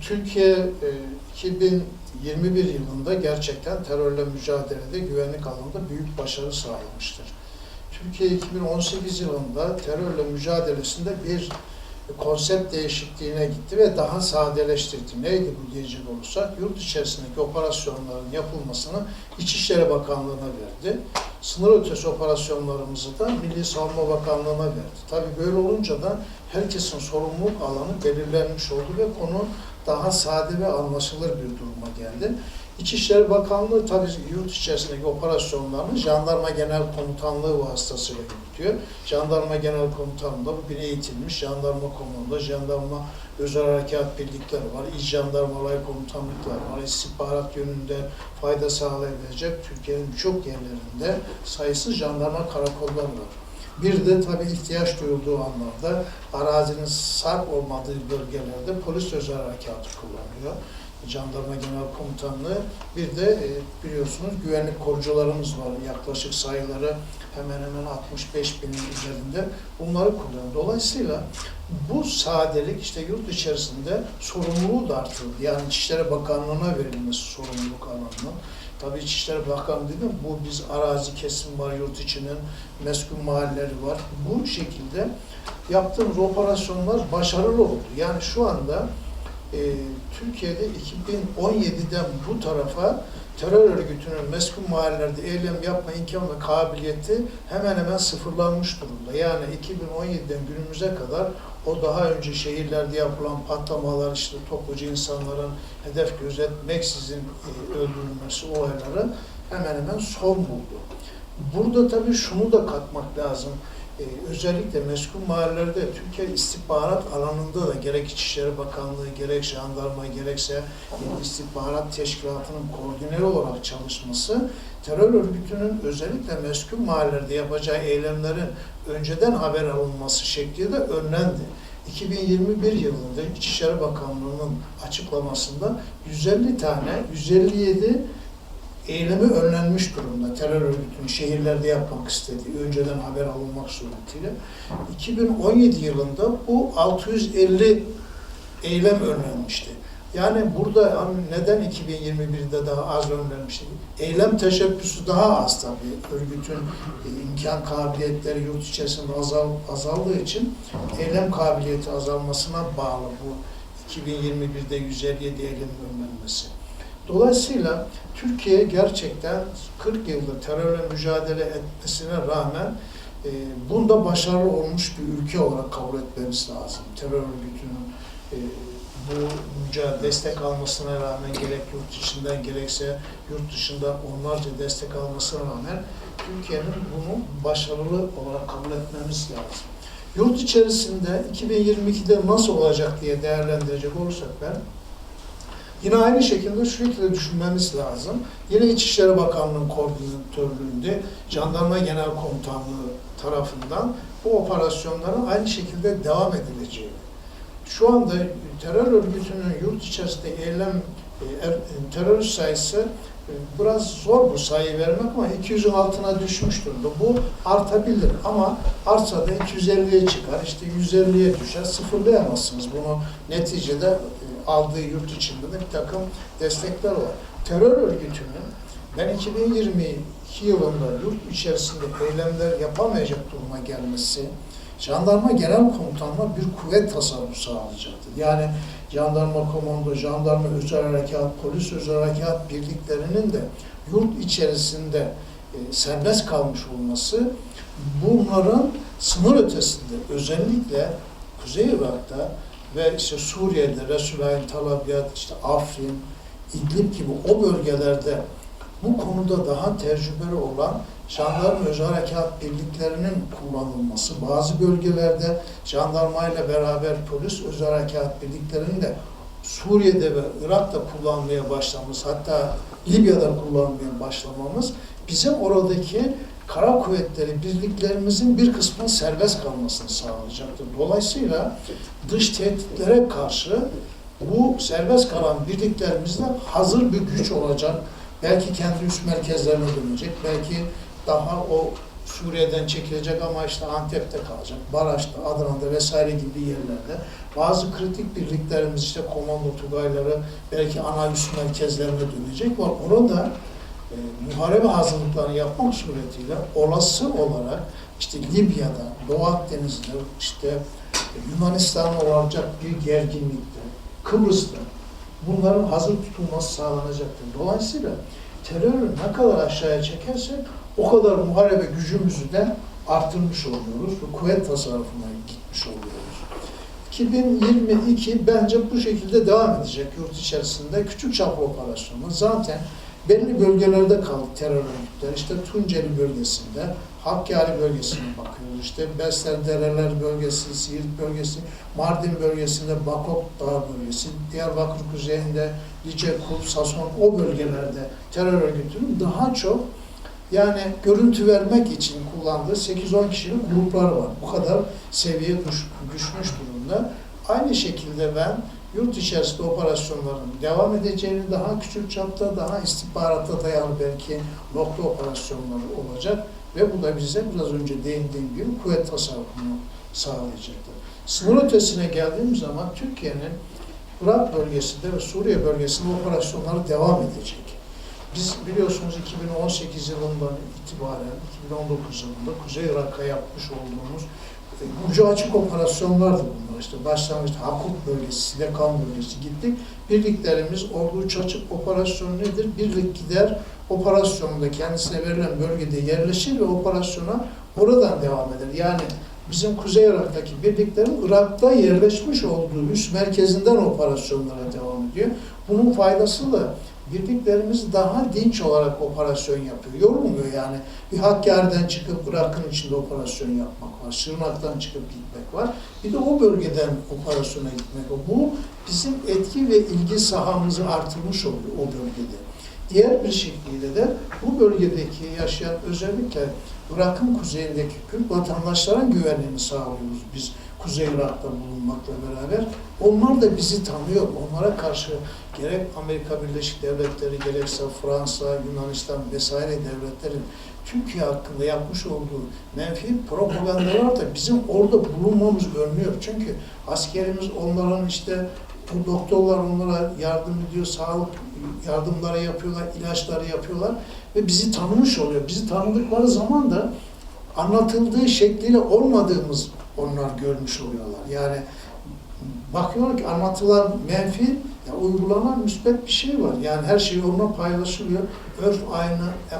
Türkiye e, 2021 yılında gerçekten terörle mücadelede güvenlik alanında büyük başarı sağlamıştır. Türkiye 2018 yılında terörle mücadelesinde bir konsept değişikliğine gitti ve daha sadeleştirdi. Neydi bu diyecek olursak? Yurt içerisindeki operasyonların yapılmasını İçişleri Bakanlığı'na verdi. Sınır ötesi operasyonlarımızı da Milli Savunma Bakanlığı'na verdi. Tabii böyle olunca da herkesin sorumluluk alanı belirlenmiş oldu ve konu daha sade ve anlaşılır bir duruma geldi. İçişleri Bakanlığı tabii yurt içerisindeki operasyonlarını Jandarma Genel Komutanlığı vasıtasıyla yürütüyor. Jandarma Genel Komutanlığı da bugün eğitilmiş Jandarma Komando, Jandarma Özel Harekat Birlikleri var, İç Jandarma Olay Komutanlıkları var, istihbarat yönünde fayda sağlayabilecek Türkiye'nin birçok yerlerinde sayısız jandarma karakolları var. Bir de tabii ihtiyaç duyulduğu anlarda arazinin sarp olmadığı bölgelerde polis özel harekatı kullanıyor. Jandarma Genel Komutanlığı bir de e, biliyorsunuz güvenlik korucularımız var. Yaklaşık sayıları hemen hemen 65 binin üzerinde bunları kullanıyor. Dolayısıyla bu sadelik işte yurt içerisinde sorumluluğu da artırıldı. Yani İçişleri Bakanlığı'na verilmesi sorumluluk alanına. Tabii İçişleri Bakanlığı dedim, bu biz arazi kesim var, yurt içinin meskun mahalleleri var. Bu şekilde yaptığımız operasyonlar başarılı oldu. Yani şu anda e, Türkiye'de 2017'den bu tarafa terör örgütünün meskun mahallelerde eylem yapma imkan ve kabiliyeti hemen hemen sıfırlanmış durumda. Yani 2017'den günümüze kadar o daha önce şehirlerde yapılan patlamalar, işte topluca insanların hedef gözetmeksizin e, öldürülmesi olayları hemen hemen son buldu. Burada tabii şunu da katmak lazım. Ee, özellikle meskun mahallelerde Türkiye istihbarat alanında da gerek İçişleri Bakanlığı, gerek jandarma, gerekse İstihbarat Teşkilatı'nın koordineli olarak çalışması terör örgütünün özellikle meskun mahallelerde yapacağı eylemlerin önceden haber alınması şekliyle önlendi. 2021 yılında İçişleri Bakanlığı'nın açıklamasında 150 tane, 157 eylemi önlenmiş durumda. Terör örgütünün şehirlerde yapmak istediği, önceden haber alınmak suretiyle. 2017 yılında bu 650 eylem önlenmişti. Yani burada hani neden 2021'de daha az önlenmişti? Eylem teşebbüsü daha az tabii. Örgütün e, imkan kabiliyetleri yurt içerisinde azal, azaldığı için eylem kabiliyeti azalmasına bağlı bu 2021'de 157 eylem önlenmesi. Dolayısıyla Türkiye gerçekten 40 yıldır terörle mücadele etmesine rağmen e, bunda başarılı olmuş bir ülke olarak kabul etmemiz lazım. Terör örgütünün e, bu mücadele destek almasına rağmen gerek yurt içinden gerekse yurt dışında onlarca destek almasına rağmen Türkiye'nin bunu başarılı olarak kabul etmemiz lazım. Yurt içerisinde 2022'de nasıl olacak diye değerlendirecek olursak ben Yine aynı şekilde şekilde düşünmemiz lazım. Yine İçişleri Bakanlığı'nın koordinatörlüğünde Jandarma Genel Komutanlığı tarafından bu operasyonların aynı şekilde devam edileceği. Şu anda terör örgütünün yurt içerisinde eylem e, er- terörist sayısı e, biraz zor bu sayı vermek ama 200'ün altına düşmüş durumda. Bu artabilir ama artsa da 250'ye çıkar, işte 150'ye düşer, sıfırlayamazsınız. Bunu neticede aldığı yurt içinde de bir takım destekler var. Terör örgütünün ben 2022 yılında yurt içerisinde eylemler yapamayacak duruma gelmesi, Jandarma Genel Komutanlığı bir kuvvet tasarrufu sağlayacaktır. Yani jandarma komando, jandarma özel harekat, polis özel harekat birliklerinin de yurt içerisinde e, serbest kalmış olması bunların sınır ötesinde özellikle Kuzey Irak'ta ve işte Suriye'de, Resulayn, Talabiyat, işte Afrin, İdlib gibi o bölgelerde bu konuda daha tecrübeli olan jandarma özel harekat birliklerinin kullanılması, bazı bölgelerde jandarma ile beraber polis özel harekat birliklerinin de Suriye'de ve Irak'ta kullanmaya başlamamız, hatta Libya'da kullanmaya başlamamız bizim oradaki kara kuvvetleri birliklerimizin bir kısmının serbest kalmasını sağlayacaktır. Dolayısıyla dış tehditlere karşı bu serbest kalan birliklerimizde hazır bir güç olacak. Belki kendi üst merkezlerine dönecek, belki daha o Suriye'den çekilecek ama işte Antep'te kalacak, Maraş'ta, Adana'da vesaire gibi yerlerde. Bazı kritik birliklerimiz işte komando tugayları belki ana merkezlerine dönecek var. Orada muharebe hazırlıklarını yapmak suretiyle olası olarak işte Libya'da, Doğu Akdeniz'de, işte Yunanistan'da olacak bir gerginlikte, Kıbrıs'ta bunların hazır tutulması sağlanacaktır. Dolayısıyla terörü ne kadar aşağıya çekersek o kadar muharebe gücümüzü de artırmış oluyoruz ve kuvvet tasarrufuna gitmiş oluyoruz. 2022 bence bu şekilde devam edecek yurt içerisinde küçük çaplı operasyonlar. Zaten belli bölgelerde kaldı terör örgütleri. İşte Tunceli bölgesinde, Hakkari bölgesine bakıyoruz. İşte Besler Dereler bölgesi, Siirt bölgesi, Mardin bölgesinde Bakok Dağı bölgesi, Diyarbakır kuzeyinde Lice, Kul, Sason o bölgelerde terör örgütünün daha çok yani görüntü vermek için kullandığı 8-10 kişilik gruplar var. Bu kadar seviye düş, düşmüş durumda. Aynı şekilde ben yurt içerisinde operasyonların devam edeceğini, daha küçük çapta, daha istihbarata dayalı belki nokta operasyonları olacak ve bu da bize biraz önce değindiğim gibi kuvvet tasarrufunu sağlayacaktır. Sınır ötesine geldiğim zaman Türkiye'nin Irak bölgesinde ve Suriye bölgesinde operasyonları devam edecek. Biz biliyorsunuz 2018 yılından itibaren 2019 yılında Kuzey Irak'a yapmış olduğumuz e, ucu açık operasyonlardı bunlar. İşte başlangıçta Hakuk bölgesi, Silekan bölgesi gittik. Birliklerimiz ordu ucu açık operasyonu nedir? Birlik gider operasyonunda kendisine verilen bölgede yerleşir ve operasyona oradan devam eder. Yani bizim Kuzey Irak'taki birliklerin Irak'ta yerleşmiş olduğu üst merkezinden operasyonlara devam ediyor. Bunun faydası da birliklerimiz daha dinç olarak operasyon yapıyor. Yorulmuyor yani. Bir Hakkari'den çıkıp Irak'ın içinde operasyon yapmak var. Şırnak'tan çıkıp gitmek var. Bir de o bölgeden operasyona gitmek var. Bu bizim etki ve ilgi sahamızı artırmış oluyor o bölgede. Diğer bir şekliyle de bu bölgedeki yaşayan özellikle Irak'ın kuzeyindeki Kürt vatandaşların güvenliğini sağlıyoruz biz Kuzey Irak'ta bulunmakla beraber. Onlar da bizi tanıyor. Onlara karşı gerek Amerika Birleşik Devletleri, gerekse Fransa, Yunanistan vesaire devletlerin Türkiye hakkında yapmış olduğu menfi propagandalar da bizim orada bulunmamız önlüyor. Çünkü askerimiz onların işte bu doktorlar onlara yardım ediyor, sağlık yardımları yapıyorlar, ilaçları yapıyorlar ve bizi tanımış oluyor. Bizi tanıdıkları zaman da anlatıldığı şekliyle olmadığımız onlar görmüş oluyorlar. Yani bakıyorlar ki anlatılan menfi, ya uygulanan müsbet bir şey var. Yani her şey onunla paylaşılıyor. Örf aynı, e,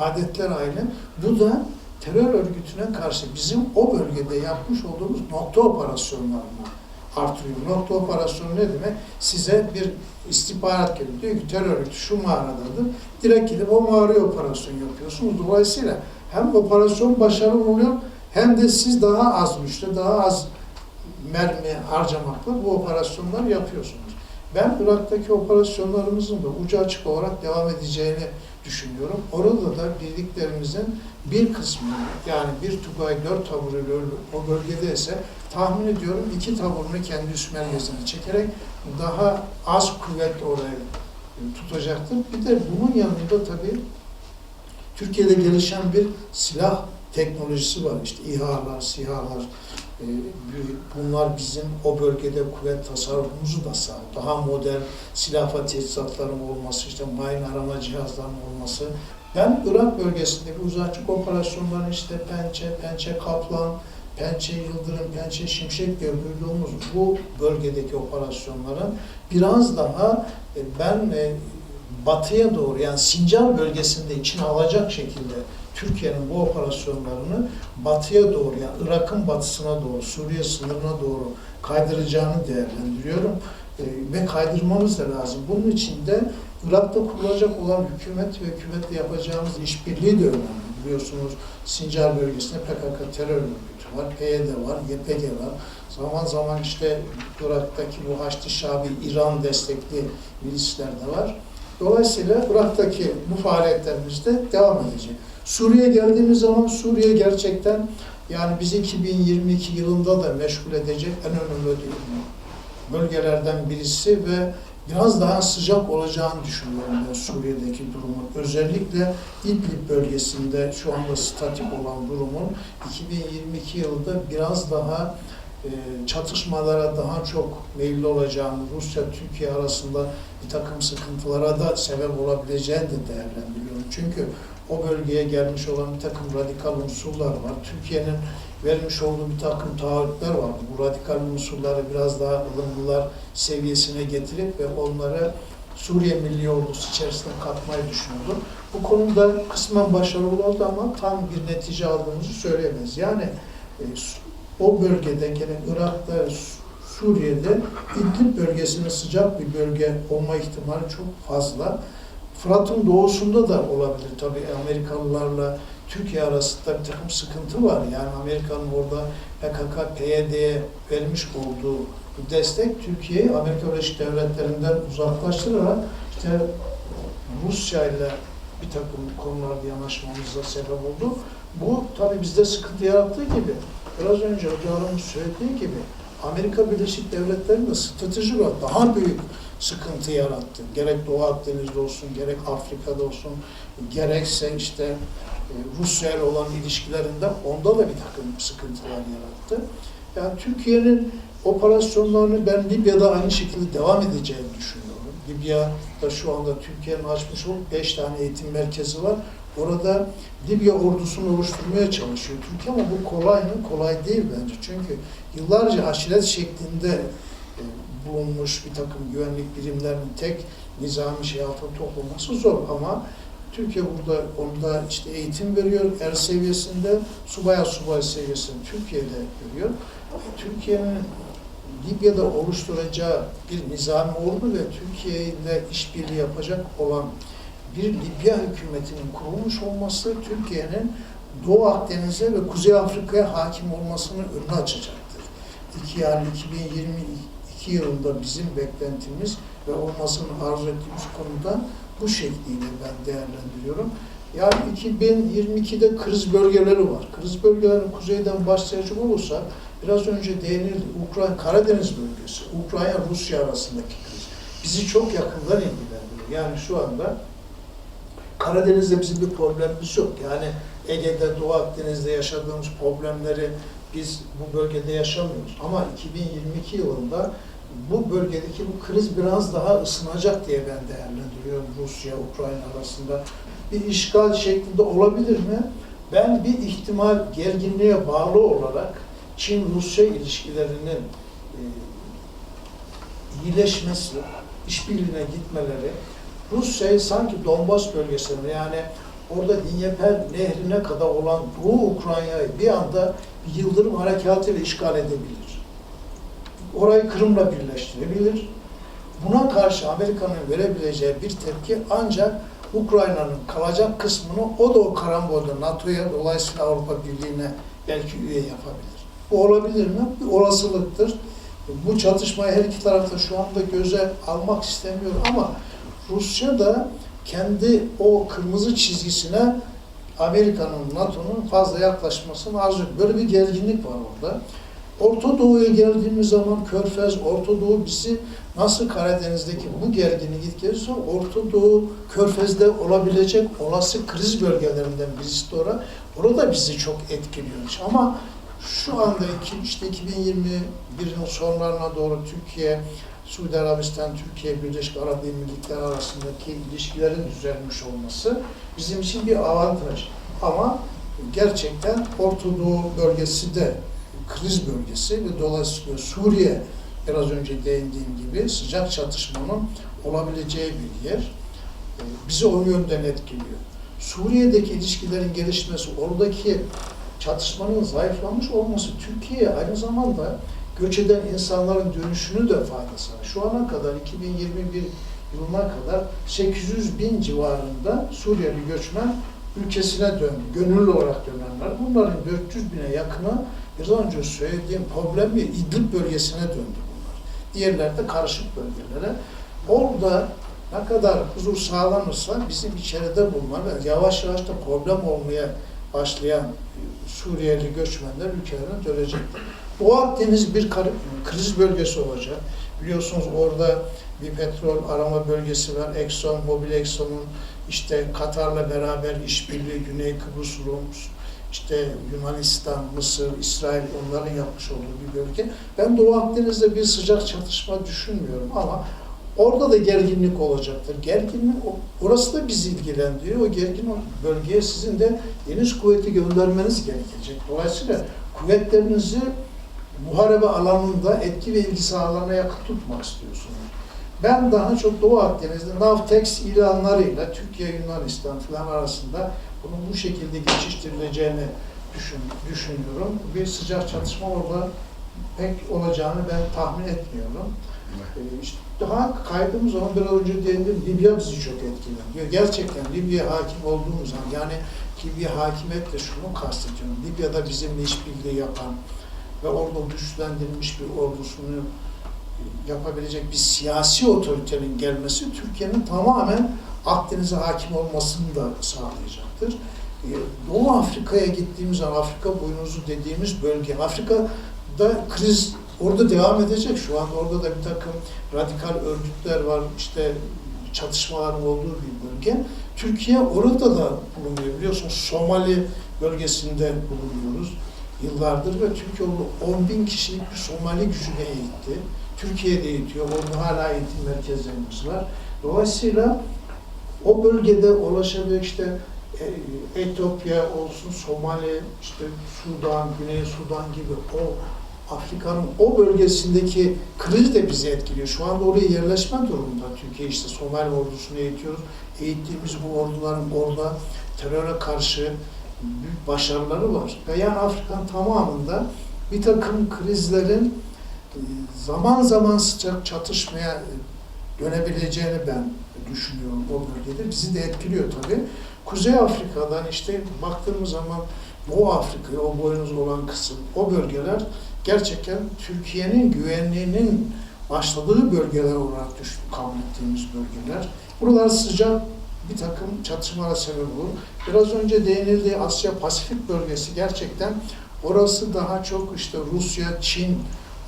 adetler aynı. Bu da terör örgütüne karşı bizim o bölgede yapmış olduğumuz nokta operasyonlarını artırıyor. Nokta operasyonu ne demek? Size bir istihbarat geliyor. Diyor ki terör örgütü şu mağaradadır. Direkt gidip o mağaraya operasyon yapıyorsunuz. Dolayısıyla hem operasyon başarılı oluyor hem de siz daha az müşteri, daha az mermi harcamakla bu operasyonlar yapıyorsunuz. Ben Irak'taki operasyonlarımızın da ucu açık olarak devam edeceğini düşünüyorum. Orada da birliklerimizin bir kısmı yani bir Tugay dört taburuyla o bölgede ise tahmin ediyorum iki taburunu kendi üst merkezine çekerek daha az kuvvet oraya tutacaktır. Bir de bunun yanında tabii Türkiye'de gelişen bir silah teknolojisi var. İşte İHA'lar, SİHA'lar, e, bunlar bizim o bölgede kuvvet tasarrufumuzu da sağlıyor. Daha modern silah ve teçhizatların olması, işte mayın arama cihazlarının olması. Ben Irak bölgesindeki uzakçık operasyonların işte Pençe, Pençe Kaplan, Pençe Yıldırım, Pençe Şimşek diye duyduğumuz bu bölgedeki operasyonların biraz daha e, ben e, batıya doğru yani Sincar bölgesinde içine alacak şekilde Türkiye'nin bu operasyonlarını batıya doğru yani Irak'ın batısına doğru, Suriye sınırına doğru kaydıracağını değerlendiriyorum. E, ve kaydırmamız da lazım. Bunun için de Irak'ta kurulacak olan hükümet ve hükümetle yapacağımız işbirliği de önemli. Biliyorsunuz Sincar bölgesinde PKK terör örgütü var, PYD var, YPG var. Zaman zaman işte Irak'taki bu Haçlı Şabi, İran destekli milisler de var. Dolayısıyla Irak'taki bu faaliyetlerimiz de devam edecek. Suriye geldiğimiz zaman Suriye gerçekten yani bizi 2022 yılında da meşgul edecek en önemli bölgelerden birisi ve biraz daha sıcak olacağını düşünüyorum ben Suriye'deki durumun. Özellikle İdlib bölgesinde şu anda statik olan durumun 2022 yılında biraz daha e, çatışmalara daha çok meyilli olacağını, Rusya-Türkiye arasında bir takım sıkıntılara da sebep olabileceğini de değerlendiriyorum. Çünkü o bölgeye gelmiş olan bir takım radikal unsurlar var. Türkiye'nin vermiş olduğu bir takım taahhütler var. Bu radikal unsurları biraz daha ılımlılar seviyesine getirip ve onları Suriye Milli Ordusu içerisine katmayı düşünüyordu. Bu konuda kısmen başarılı oldu ama tam bir netice aldığımızı söyleyemeyiz. Yani e, o bölgede, gene Irak'ta, Su- Suriye'de İdlib bölgesinin sıcak bir bölge olma ihtimali çok fazla. Fırat'ın doğusunda da olabilir tabii Amerikalılarla Türkiye arasında bir takım sıkıntı var. Yani Amerika'nın orada PKK, PYD'ye vermiş olduğu bu destek Türkiye'yi Amerika Birleşik Devletleri'nden uzaklaştırarak işte Rusya ile bir takım konularda yanaşmamıza sebep oldu. Bu tabii bizde sıkıntı yarattığı gibi biraz önce hocamın söylediği gibi Amerika Birleşik Devletleri'nde stratejik olarak daha büyük sıkıntı yarattı. Gerek Doğu Akdeniz'de olsun, gerek Afrika'da olsun, gerekse işte e, Rusya ile olan ilişkilerinde onda da bir takım sıkıntılar yarattı. Yani Türkiye'nin operasyonlarını ben Libya'da aynı şekilde devam edeceğini düşünüyorum. Libya'da şu anda Türkiye'nin açmış olduğu 5 tane eğitim merkezi var. Orada Libya ordusunu oluşturmaya çalışıyor Türkiye ama bu kolay mı? Kolay değil bence. Çünkü yıllarca aşiret şeklinde e, bulunmuş bir takım güvenlik birimlerinin tek nizami şey altında toplaması zor ama Türkiye burada onda işte eğitim veriyor er seviyesinde, subaya subay seviyesinde Türkiye'de veriyor. Türkiye'nin Libya'da oluşturacağı bir nizami ordu ve Türkiye ile işbirliği yapacak olan bir Libya hükümetinin kurulmuş olması Türkiye'nin Doğu Akdeniz'e ve Kuzey Afrika'ya hakim olmasının önünü açacaktır. İki yani 2022 yılında bizim beklentimiz ve olmasını arzu ettiğimiz konuda bu şekliyle ben değerlendiriyorum. Yani 2022'de kriz bölgeleri var. Kriz bölgelerin kuzeyden başlayacak olursa biraz önce değinildi. Ukrayna Karadeniz bölgesi, Ukrayna Rusya arasındaki kriz bizi çok yakından ilgilendiriyor. Yani şu anda Karadeniz'de bizim bir problemimiz yok. Yani Ege'de, Doğu Akdeniz'de yaşadığımız problemleri biz bu bölgede yaşamıyoruz. Ama 2022 yılında bu bölgedeki bu kriz biraz daha ısınacak diye ben değerlendiriyorum Rusya, Ukrayna arasında. Bir işgal şeklinde olabilir mi? Ben bir ihtimal gerginliğe bağlı olarak Çin-Rusya ilişkilerinin e, iyileşmesi, işbirliğine gitmeleri, Rusya'yı sanki Donbas bölgesinde yani orada Dnieper nehrine kadar olan Doğu Ukrayna'yı bir anda bir yıldırım harekatıyla işgal edebilir. Orayı Kırım'la birleştirebilir. Buna karşı Amerika'nın verebileceği bir tepki ancak Ukrayna'nın kalacak kısmını o da o karambolde NATO'ya dolayısıyla Avrupa Birliği'ne belki üye yapabilir. Bu olabilir mi? Bir olasılıktır. Bu çatışmayı her iki tarafta şu anda göze almak istemiyor ama Rusya da kendi o kırmızı çizgisine Amerika'nın, NATO'nun fazla yaklaşmasını arzu ediyor. Böyle bir gerginlik var orada. Orta Doğu'ya geldiğimiz zaman Körfez, Orta Doğu bizi nasıl Karadeniz'deki bu gerginlik gelirse Orta Doğu, Körfez'de olabilecek olası kriz bölgelerinden birisi de orada. Orada bizi çok etkiliyor. Ama şu anda işte 2021'in sonlarına doğru Türkiye, Suudi Arabistan, Türkiye, Birleşik Arap Emirlikleri arasındaki ilişkilerin düzelmiş olması bizim için bir avantaj. Ama gerçekten Orta Doğu bölgesi de kriz bölgesi ve dolayısıyla Suriye biraz önce değindiğim gibi sıcak çatışmanın olabileceği bir yer. Ee, Bizi o yönden etkiliyor. Suriye'deki ilişkilerin gelişmesi, oradaki çatışmanın zayıflamış olması Türkiye'ye aynı zamanda göç eden insanların dönüşünü de faydası var. Şu ana kadar 2021 yılına kadar 800 bin civarında Suriyeli göçmen ülkesine döndü. Gönüllü olarak dönenler. Bunların 400 bine yakını biraz önce söylediğim problem bir İdlib bölgesine döndü bunlar. Diğerleri de karışık bölgelere. Orada ne kadar huzur sağlanırsa bizim içeride bulunan ve yavaş yavaş da problem olmaya başlayan Suriyeli göçmenler ülkelerine dönecektir. Doğu Akdeniz bir kriz bölgesi olacak. Biliyorsunuz orada bir petrol arama bölgesi var. Exxon, Mobil Exxon'un işte Katar'la beraber işbirliği, Güney Kıbrıs Rum, işte Yunanistan, Mısır, İsrail onların yapmış olduğu bir bölge. Ben Doğu Akdeniz'de bir sıcak çatışma düşünmüyorum ama orada da gerginlik olacaktır. Gerginlik, orası da bizi ilgilendiriyor. O gergin bölgeye sizin de deniz kuvveti göndermeniz gerekecek. Dolayısıyla kuvvetlerinizi muharebe alanında etki ve ilgi sahalarına yakın tutmak istiyorsunuz. Ben daha çok Doğu Akdeniz'de Navtex ilanlarıyla Türkiye, Yunanistan falan arasında bunun bu şekilde geçiştirileceğini düşün, düşünüyorum. Bir sıcak çatışma orada pek olacağını ben tahmin etmiyorum. Ee, işte daha kaydığımız zaman biraz önce değindim Libya bizi çok etkileniyor. Gerçekten Libya hakim olduğumuz zaman yani Libya hakimiyetle şunu kastediyorum. Libya'da bizimle işbirliği yapan ve orada güçlendirilmiş bir ordusunu yapabilecek bir siyasi otoritenin gelmesi Türkiye'nin tamamen Akdeniz'e hakim olmasını da sağlayacaktır. Ee, Doğu Afrika'ya gittiğimiz zaman Afrika boynuzu dediğimiz bölge, Afrika'da kriz orada devam edecek. Şu an orada da bir takım radikal örgütler var, işte çatışmaların olduğu bir bölge. Türkiye orada da bulunuyor. Biliyorsunuz Somali bölgesinde bulunuyoruz yıllardır ve Türkiye orada 10 bin kişilik bir Somali gücüne eğitti. Türkiye'de eğitiyor. Orada hala eğitim merkezlerimiz var. Dolayısıyla o bölgede ulaşabilecek işte e, Etiyopya olsun, Somali, işte Sudan, Güney Sudan gibi o Afrika'nın o bölgesindeki kriz de bizi etkiliyor. Şu anda oraya yerleşme durumunda. Türkiye işte Somali ordusunu eğitiyoruz. Eğittiğimiz bu orduların orada teröre karşı büyük başarıları var. Ve yani Afrika'nın tamamında bir takım krizlerin e, zaman zaman sıcak çatışmaya e, dönebileceğini ben düşünüyorum o bölgede. Bizi de etkiliyor tabii. Kuzey Afrika'dan işte baktığımız zaman Doğu Afrika'ya o boynuz olan kısım, o bölgeler gerçekten Türkiye'nin güvenliğinin başladığı bölgeler olarak düş, kabul ettiğimiz bölgeler. Buralar sıcak bir takım çatışmalara sebep olur. Biraz önce değinildiği Asya Pasifik bölgesi gerçekten orası daha çok işte Rusya, Çin,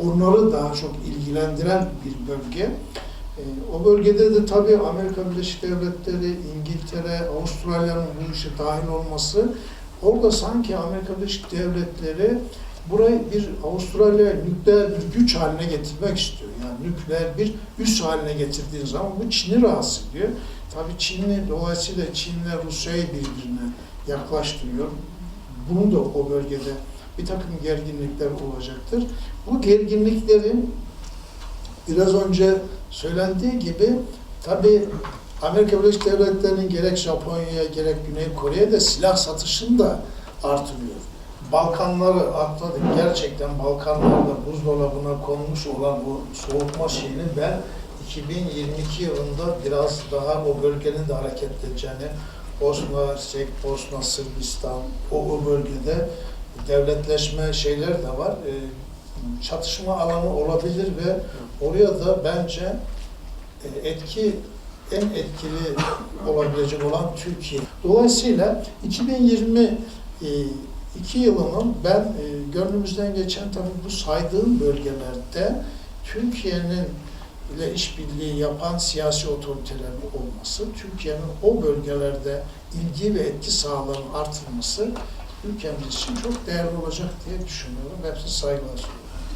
onları daha çok ilgilendiren bir bölge. O bölgede de tabii Amerika Birleşik Devletleri, İngiltere, Avustralya'nın bu işe dahil olması orada sanki Amerika Birleşik Devletleri burayı bir Avustralya nükleer bir güç haline getirmek istiyor. Yani nükleer bir üs haline getirdiğin zaman bu Çin'i rahatsız ediyor. Tabii Çin'i dolayısıyla Çin'le Rusya'yı birbirine yaklaştırıyor. Bunu da o bölgede bir takım gerginlikler olacaktır. Bu gerginliklerin biraz önce söylendiği gibi tabii Amerika Birleşik Devletleri'nin gerek Japonya'ya gerek Güney Kore'ye silah satışını da artırıyor. Balkanları atladık. Gerçekten Balkanlarda buzdolabına konmuş olan bu soğutma şeyini ben 2022 yılında biraz daha o bölgenin de hareketleneceğini Bosna, Sek, Bosna, Sırbistan, o, o bölgede devletleşme şeyler de var. Ee, çatışma alanı olabilir ve oraya da bence e, etki en etkili olabilecek olan Türkiye. Dolayısıyla 2022 yılının ben e, gönlümüzden geçen tabii bu saydığım bölgelerde Türkiye'nin ile işbirliği yapan siyasi otoritelerin olması, Türkiye'nin o bölgelerde ilgi ve etki sahalarının artırması ülkemiz için çok değerli olacak diye düşünüyorum. Hepsi saygılar sunuyorum.